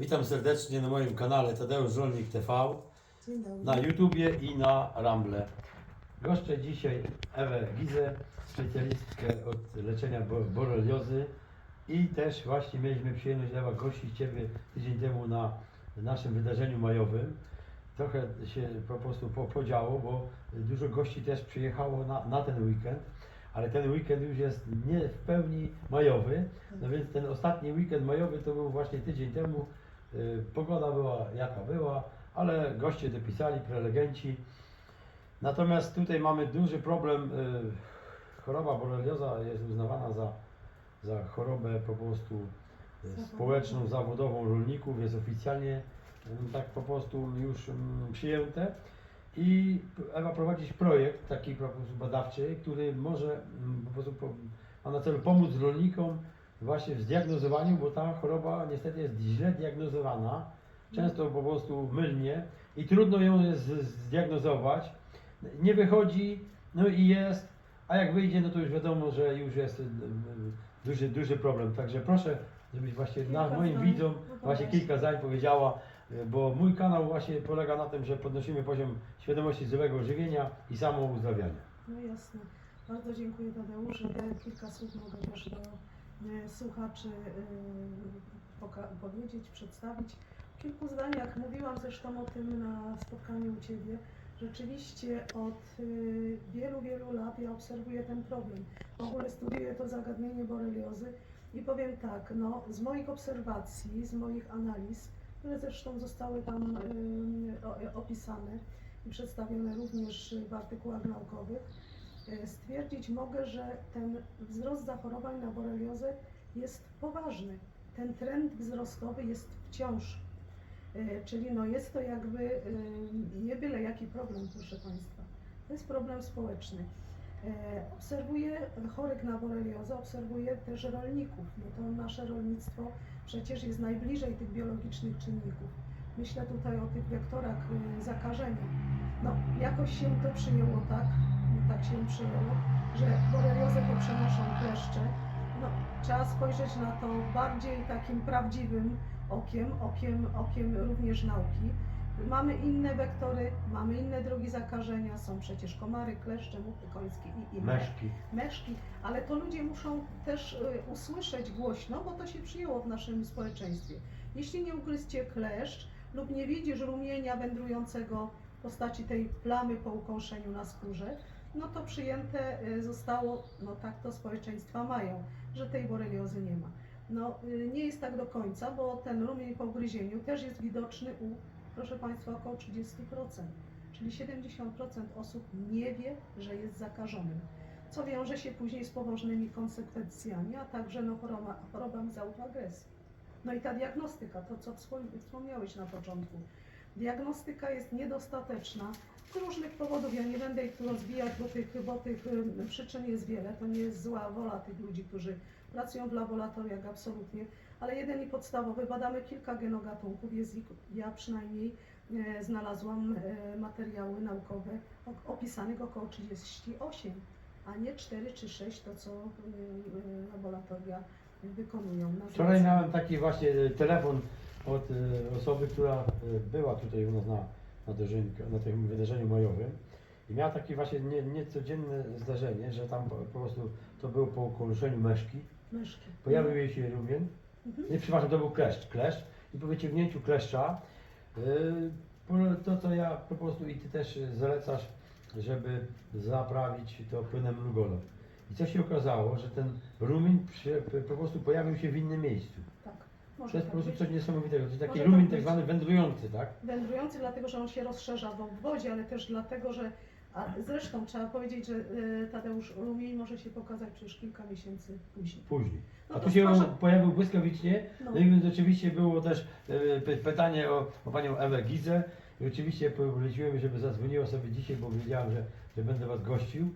Witam serdecznie na moim kanale Tadeusz Rolnik TV na YouTubie i na Ramble. Goszczę dzisiaj Ewę Gizę, specjalistkę od leczenia bo- boreliozy i też właśnie mieliśmy przyjemność Ewa gościć Ciebie tydzień temu na naszym wydarzeniu majowym. Trochę się po prostu po, podziało, bo dużo gości też przyjechało na, na ten weekend, ale ten weekend już jest nie w pełni majowy, no więc ten ostatni weekend majowy to był właśnie tydzień temu. Y, Pogoda była jaka była, ale goście dopisali, prelegenci. Natomiast tutaj mamy duży problem. y, Choroba borelioza jest uznawana za, za chorobę po prostu y, społeczną, zawodową rolników. Jest oficjalnie tak po prostu już mm, przyjęte. I Ewa prowadzi projekt taki po prostu badawczy, który może mm, po prostu ma na celu pomóc rolnikom właśnie w zdiagnozowaniu, bo ta choroba niestety jest źle diagnozowana, często po prostu mylnie i trudno ją jest zdiagnozować. Nie wychodzi, no i jest, a jak wyjdzie, no to już wiadomo, że już jest y, y, duży, duży problem. Także proszę, żebyś właśnie na moim widzom właśnie kilka zdań powiedziała, y, bo mój kanał właśnie polega na tym, że podnosimy poziom świadomości zdrowego żywienia i samouzdrawiania. No jasne. Bardzo dziękuję Tadeusz. Ja kilka słów mogę też do słuchaczy e, poka- powiedzieć, przedstawić. W kilku zdaniach mówiłam zresztą o tym na spotkaniu u Ciebie. Rzeczywiście od e, wielu, wielu lat ja obserwuję ten problem. W ogóle studiuję to zagadnienie boreliozy i powiem tak, no, z moich obserwacji, z moich analiz, które zresztą zostały tam o- opisane, i przedstawione również w artykułach naukowych, stwierdzić mogę, że ten wzrost zachorowań na boreliozę jest poważny. Ten trend wzrostowy jest wciąż. E, Czyli no jest to jakby e, nie byle jaki problem, proszę Państwa. To jest problem społeczny. E, Obserwuję chorych na boreliozę, obserwuję też rolników. No to nasze rolnictwo przecież jest najbliżej tych biologicznych czynników. Myślę tutaj o tych wektorach e, zakażenia. No, jakoś się to przyjęło tak, tak się przyjęło, że boreliozę to przenoszą kleszcze. No, trzeba spojrzeć na to bardziej takim prawdziwym okiem, okiem, okiem również nauki. Mamy inne wektory, mamy inne drogi zakażenia, są przecież komary, kleszcze, muchy końskie i inne Meszki. meszki, ale to ludzie muszą też y, usłyszeć głośno, bo to się przyjęło w naszym społeczeństwie. Jeśli nie ugryzcie kleszcz lub nie widzisz rumienia wędrującego w postaci tej plamy po ukąszeniu na skórze, no to przyjęte y, zostało, no tak to społeczeństwa mają, że tej boreliozy nie ma. No y, nie jest tak do końca, bo ten rumień po ugryzieniu też jest widoczny u, proszę Państwa, około 30%. Czyli 70% osób nie wie, że jest zakażonym co wiąże się później z poważnymi konsekwencjami, a także no, choroba, chorobami z autoagresji. No i ta diagnostyka, to co wspom- wspomniałeś na początku. Diagnostyka jest niedostateczna z różnych powodów. Ja nie będę ich tu rozwijać, bo tych, bo tych przyczyn jest wiele. To nie jest zła wola tych ludzi, którzy pracują w laboratoriach, absolutnie. Ale jeden i podstawowy, badamy kilka genogatunków. Jest ich, ja przynajmniej e, znalazłam e, materiały naukowe opisanych około 38 a nie 4 czy 6, to co y, laboratoria wykonują. na Wczoraj miałem taki właśnie e, telefon od e, osoby, która e, była tutaj u nas na, na, na tym wydarzeniu majowym i miała takie właśnie nie, niecodzienne zdarzenie, że tam po, po prostu to było po ukończeniu meszki, Myszki. pojawił jej się rumień, Mhm. nie przepraszam, to był kleszcz, kleszcz i po wyciągnięciu kleszcza po- to co ja po prostu i Ty też zalecasz, żeby zaprawić to płynem Lugolo. I co się okazało, że ten rumień przy, po prostu pojawił się w innym miejscu. To jest po prostu coś niesamowitego. To jest taki Może rumień tak tak zwany wędrujący, tak? Wędrujący dlatego, że on się rozszerza w obwodzie, ale też dlatego, że a zresztą trzeba powiedzieć, że y, Tadeusz rumień może się pokazać przecież kilka miesięcy później. Później. No A to tu się proszę- pojawił błyskawicznie. No. No i więc oczywiście było też e, py- pytanie o, o panią Ewę Gizę. I oczywiście poleciłem, żeby zadzwoniła sobie dzisiaj, bo wiedziałem, że, że będę was gościł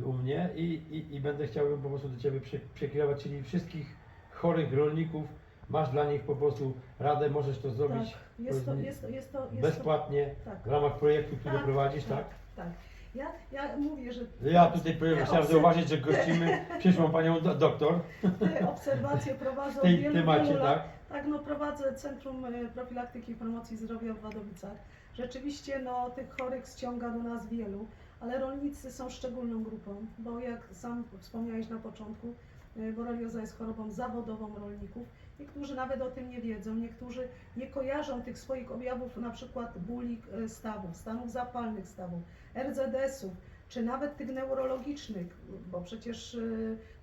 y, u mnie i, i, i będę chciał ją po prostu do ciebie przy, przekierować, czyli wszystkich chorych rolników. Masz dla nich po prostu radę, możesz to zrobić Tak, jest to, jest to, jest to, jest bezpłatnie tak. w ramach projektu, który Tak, prowadzisz, tak? Tak. Ja, ja mówię, że Ja tutaj powiem, chciałem zauważyć, że gościmy przyszłą panią do, doktor te obserwacje prowadzą w tej wielu, temacie, wielu lat. tak? Tak, no prowadzę Centrum e, Profilaktyki i Promocji Zdrowia w Wadowicach. Rzeczywiście no, tych chorych ściąga do nas wielu, ale rolnicy są szczególną grupą, bo jak sam wspomniałeś na początku, e, borelioza jest chorobą zawodową rolników. Niektórzy nawet o tym nie wiedzą, niektórzy nie kojarzą tych swoich objawów, na przykład bóli e, stawów, stanów zapalnych stawów, RZS-ów, czy nawet tych neurologicznych, bo przecież e,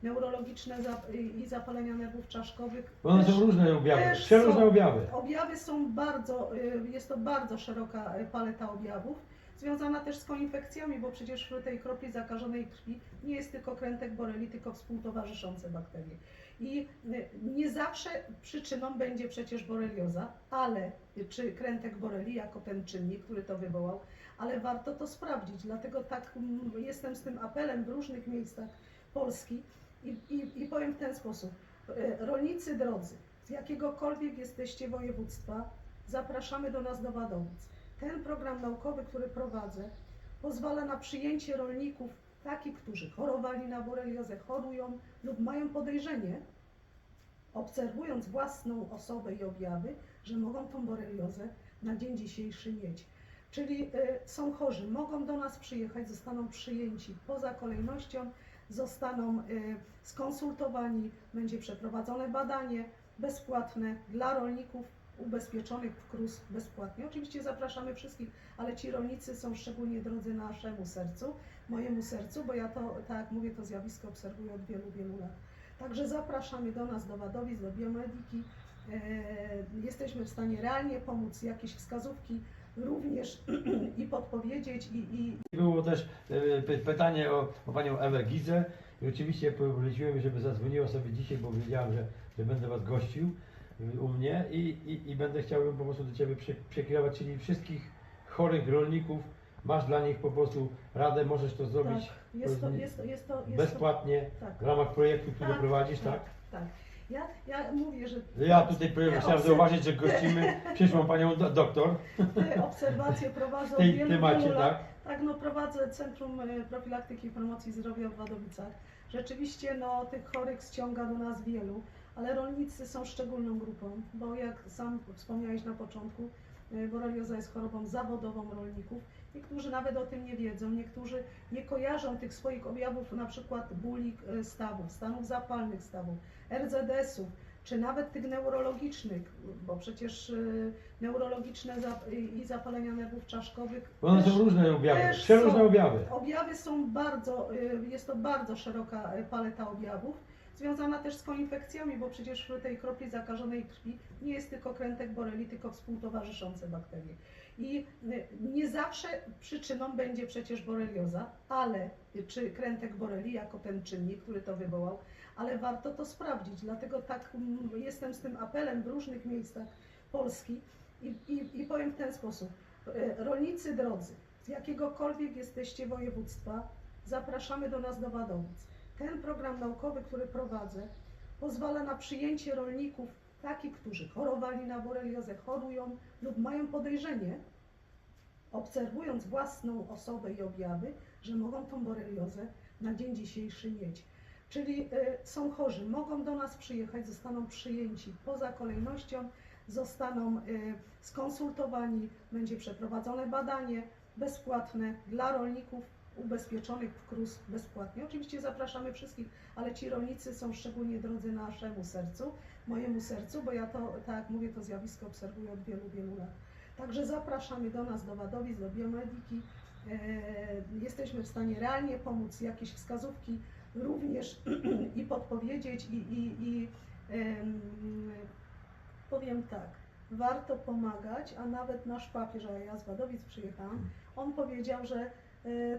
neurologiczne i zapalenia nerwów czaszkowych Bo one też- są różne objawy, przeróżne są. objawy. Objawy są bardzo, y, jest to bardzo szeroka paleta objawów, związana też z koinfekcjami, bo przecież w tej kropli zakażonej krwi nie jest tylko krętek boreli, tylko współtowarzyszące bakterie. I nie zawsze przyczyną będzie przecież borelioza, ale czy krętek boreli jako ten czynnik, który to wywołał, ale warto to sprawdzić. Dlatego tak mm, jestem z tym apelem w różnych miejscach Polski i, i, i powiem w ten sposób. Y, Rolnicy drodzy, z jakiegokolwiek jesteście województwa, zapraszamy do nas do Wadowic. Ten program naukowy, który prowadzę, pozwala na przyjęcie rolników, takich, którzy chorowali na boreliozę, chorują lub mają podejrzenie, obserwując własną osobę i objawy, że mogą tą boreliozę na dzień dzisiejszy mieć. Czyli y, są chorzy, mogą do nas przyjechać, zostaną przyjęci poza kolejnością, zostaną y, skonsultowani, będzie przeprowadzone badanie bezpłatne dla rolników ubezpieczonych w KRUS bezpłatnie. Oczywiście zapraszamy wszystkich, ale ci rolnicy są szczególnie drodzy naszemu sercu, mojemu sercu, bo ja to, tak jak mówię, to zjawisko obserwuję od wielu, wielu lat. Także zapraszamy do nas, do Wadowic, do Biomediki. E, jesteśmy w stanie realnie pomóc, jakieś wskazówki również i podpowiedzieć i, i, Było też e, py- pytanie o, o panią Ewę Gizę i oczywiście poleciłem, żeby zadzwoniła sobie dzisiaj, bo wiedziałem, że, że będę was gościł u mnie i, i, i będę chciał ją po prostu do ciebie przekierować, czyli wszystkich chorych rolników, masz dla nich po prostu radę, możesz to zrobić tak, jest to, jest to, jest to, jest bezpłatnie tak. w ramach projektu, który Tak, prowadzisz, tak? Tak. Ja, ja mówię, że Ja tutaj powiem- chciałem zauważyć, że gościmy przyszłą panią do, doktor te obserwacje prowadzę tej wielu, temacie, wielu tak? Tak, no prowadzę Centrum e, Profilaktyki i Promocji Zdrowia w Wadowicach. Rzeczywiście no, tych chorych ściąga do nas wielu, ale rolnicy są szczególną grupą, bo jak sam wspomniałeś na początku, e, borelioza jest chorobą zawodową rolników. Niektórzy nawet o tym nie wiedzą, niektórzy nie kojarzą tych swoich objawów, na przykład bóli e, stawów, stanów zapalnych stawów, RZS-ów, czy nawet tych neurologicznych, bo przecież e, neurologiczne i zapalenia nerwów czaszkowych one są różne objawy, też przeróżne są. objawy. Objawy są bardzo, jest to bardzo szeroka paleta objawów, związana też z koinfekcjami, bo przecież w tej kropli zakażonej krwi nie jest tylko krętek boreli, tylko współtowarzyszące bakterie. I y, nie zawsze przyczyną będzie przecież borelioza, ale y, czy krętek boreli jako ten czynnik, który to wywołał, ale warto to sprawdzić. Dlatego tak mm, jestem z tym apelem w różnych miejscach Polski i, i, i powiem w ten sposób. Y, Rolnicy drodzy, z jakiegokolwiek jesteście województwa, zapraszamy do nas do Wadowic. Ten program naukowy, który prowadzę, pozwala na przyjęcie rolników, takich, którzy chorowali na boreliozę, chorują lub mają podejrzenie, obserwując własną osobę i objawy, że mogą tą boreliozę na dzień dzisiejszy mieć. Czyli y, są chorzy, mogą do nas przyjechać, zostaną przyjęci poza kolejnością, zostaną y, skonsultowani, będzie przeprowadzone badanie bezpłatne dla rolników ubezpieczonych w KRUS bezpłatnie. Oczywiście zapraszamy wszystkich, ale ci rolnicy są szczególnie drodzy naszemu sercu, mojemu sercu, bo ja to, tak jak mówię, to zjawisko obserwuję od wielu, wielu lat. Także zapraszamy do nas, do Wadowic, do Biomediki. E, jesteśmy w stanie realnie pomóc, jakieś wskazówki również i podpowiedzieć i, i, i em, powiem tak, warto pomagać, a nawet nasz papież, a ja z Wadowic przyjechałam, on powiedział, że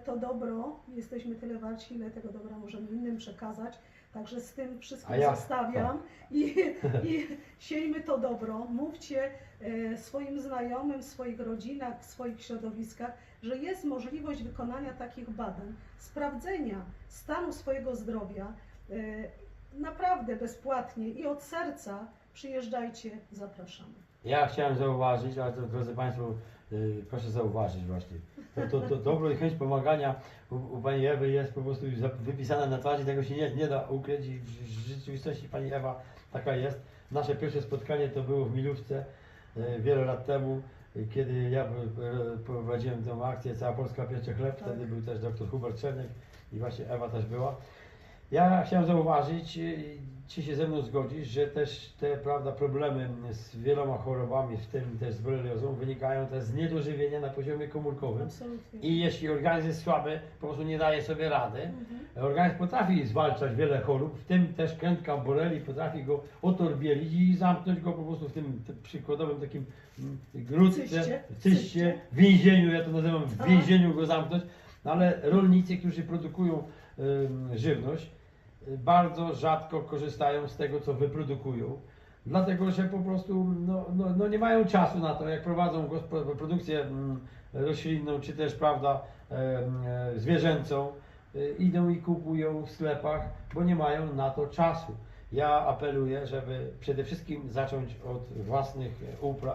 to dobro, jesteśmy tyle warci, ile tego dobra możemy innym przekazać. Także z tym wszystkim ja- zostawiam i, i siejmy to dobro, mówcie e, swoim znajomym, w swoich rodzinach, w swoich środowiskach, że jest możliwość wykonania takich badań, sprawdzenia stanu swojego zdrowia e, naprawdę bezpłatnie i od serca przyjeżdżajcie, zapraszamy. Ja chciałem zauważyć, ale to drodzy Państwo, y, proszę zauważyć właśnie. To, to, to dobro i chęć pomagania u, u Pani Ewy jest po prostu wypisana na twarzy, tego się nie, nie da ukryć i w, w rzeczywistości Pani Ewa taka jest. nasze pierwsze spotkanie to było w Milówce e, wiele lat temu, e, kiedy ja e, prowadziłem tą akcję Cała Polska piecze chleb, Tak. wtedy był też dr Hubert Czerniak i właśnie Ewa też była. Ja chciałem zauważyć, i czy się ze mną zgodzisz, że też te prawda, problemy z wieloma chorobami, w tym też z boreliozą, wynikają też z niedożywienia na poziomie komórkowym. Absolutnie. I jeśli organizm jest słaby, po prostu nie daje sobie rady, Mhm. organizm potrafi zwalczać wiele chorób, w tym też krętka boreli potrafi go otorbielić i zamknąć go po prostu w tym, tym przykładowym takim mm, grudce, Cyście. cyście, Cyście. więzieniu, ja to nazywam w Tak. więzieniu go zamknąć, no ale rolnicy, którzy produkują żywność, bardzo rzadko korzystają z tego, co wyprodukują. Dlatego, że po prostu no, no, no nie mają czasu na to, jak prowadzą produkcję roślinną, czy też prawda, e, zwierzęcą, y, idą i kupują w sklepach, bo nie mają na to czasu. Ja apeluję, żeby przede wszystkim zacząć od własnych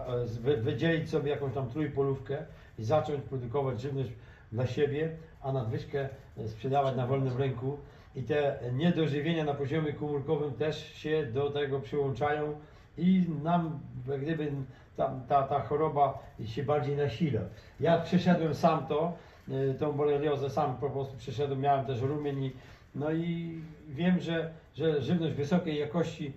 e, z- wy- wydzielić sobie jakąś tam trójpolówkę i zacząć produkować żywność dla siebie, a nadwyżkę e, sprzedawać na wolnym rynku. I te niedożywienia na poziomie komórkowym też się do tego przyłączają i nam gdyby ta, ta, ta choroba się bardziej nasila. Ja przeszedłem sam to, y, tą boreliozę sam po prostu przeszedłem, miałem też rumień i, no i wiem, że, że żywność wysokiej jakości,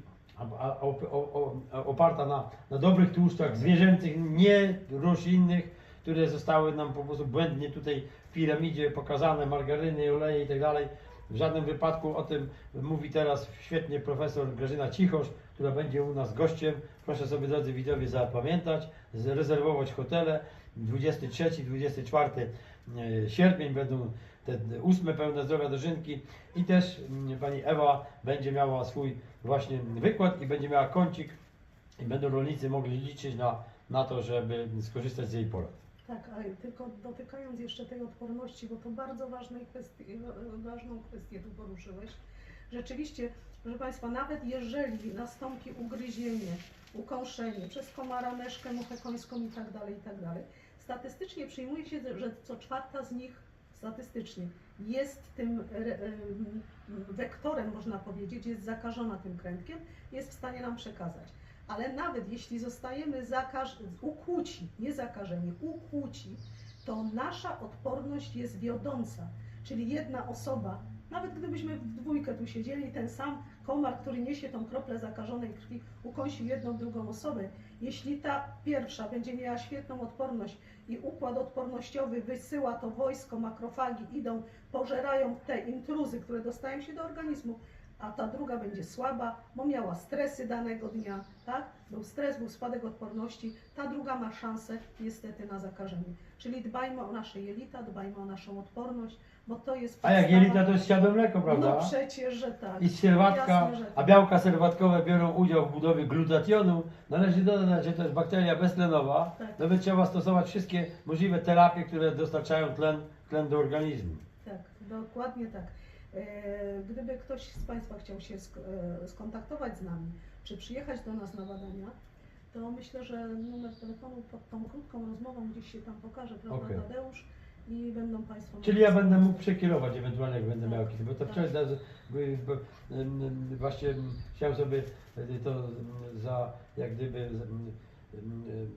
oparta na, na dobrych tłuszczach zwierzęcych, nie roślinnych, które zostały nam po prostu błędnie tutaj w piramidzie pokazane, margaryny, oleje i tak dalej. W żadnym wypadku o tym mówi teraz świetnie profesor Grażyna Cichosz, która będzie u nas gościem. Proszę sobie drodzy widzowie zapamiętać, zarezerwować hotele. 23-24 e, sierpień będą te ósme pełne zdrowia dożynki i też pani Ewa będzie miała swój właśnie wykład i będzie miała kącik i będą rolnicy mogli liczyć na, na to, żeby skorzystać z jej porad. Tak, a tylko dotykając jeszcze tej odporności, bo to bardzo ważnej kwestii, ważną kwestię tu poruszyłeś. Rzeczywiście, proszę Państwa, nawet jeżeli nastąpi ugryzienie, ukąszenie przez komara, myszkę, muchę końską i tak dalej, i tak dalej, statystycznie przyjmuje się, że co czwarta z nich statystycznie jest tym re- em, wektorem, można powiedzieć, jest zakażona tym krętkiem, jest w stanie nam przekazać. Ale nawet jeśli zostajemy ukłuci, nie zakażeni, ukłuci, to nasza odporność jest wiodąca. Czyli jedna osoba, nawet gdybyśmy w dwójkę tu siedzieli, ten sam komar, który niesie tą kroplę zakażonej krwi, ukąsił jedną, drugą osobę, jeśli ta pierwsza będzie miała świetną odporność i układ odpornościowy wysyła to wojsko, makrofagi idą, pożerają te intruzy, które dostają się do organizmu, a ta druga będzie słaba, bo miała stresy danego dnia, tak? Był stres, był spadek odporności, ta druga ma szansę niestety na zakażenie. Czyli dbajmy o nasze jelita, dbajmy o naszą odporność, bo to jest A jak jelita to jest siadłe mleko, prawda? No przecież, że tak. I serwatka, Jasne, że a tak. białka serwatkowe biorą udział w budowie glutationu. Należy dodać, że to jest bakteria beztlenowa. Tak. Nawet trzeba stosować wszystkie możliwe terapie, które dostarczają tlen, tlen do organizmu. Tak, dokładnie tak. E, Gdyby ktoś z Państwa chciał się e, skontaktować z nami, czy przyjechać do nas na badania, to myślę, że numer telefonu pod tą krótką rozmową gdzieś się tam pokaże, prawda, Okej. Tadeusz, i będą Państwo... Czyli ja będę mógł przekierować ewentualnie, jak będę miał jakieś, bo to Tak. wczoraj bo, właśnie em, chciałem sobie e, to za, jak gdyby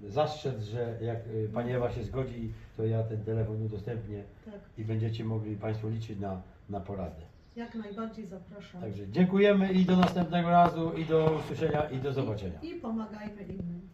zastrzec, że jak Pani Ewa się zgodzi, to ja ten telefon udostępnię Tak, i będziecie mogli Państwo liczyć na, na poradę. jak najbardziej zapraszam. Także dziękujemy i do następnego razu i do usłyszenia i do zobaczenia. I pomagajmy innym.